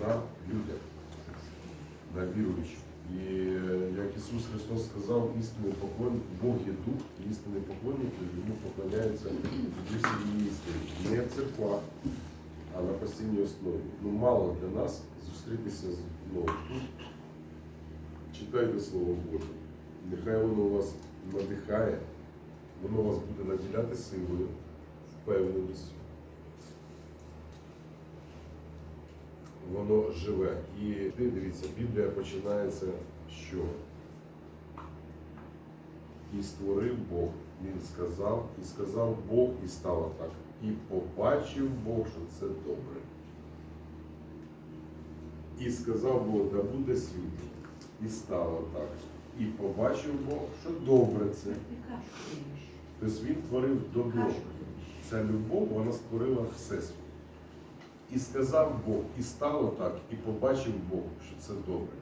на людях, на віруючих. І е, як Ісус Христос сказав, істинний поклон, Бог є дух, істинний поклонник, йому поклоняються люди всієї істини. Не в церквах, а на постійній основі. Ну, мало для нас зустрітися з ну. Читайте Слово Боже. Нехай воно вас надихає, воно вас буде наділяти силою, впевненістю. Воно живе. І ти дивіться, Біблія починається з чого? І створив Бог. Він сказав, і сказав Бог, і стало так. І побачив Бог, що це добре. І сказав Бог, да буде світло. І стало так. І побачив Бог, що добре це. Тобто він творив добро. Ця любов, вона створила Всесвіт. І сказав Бог, і стало так, і побачив Бог, що це добре.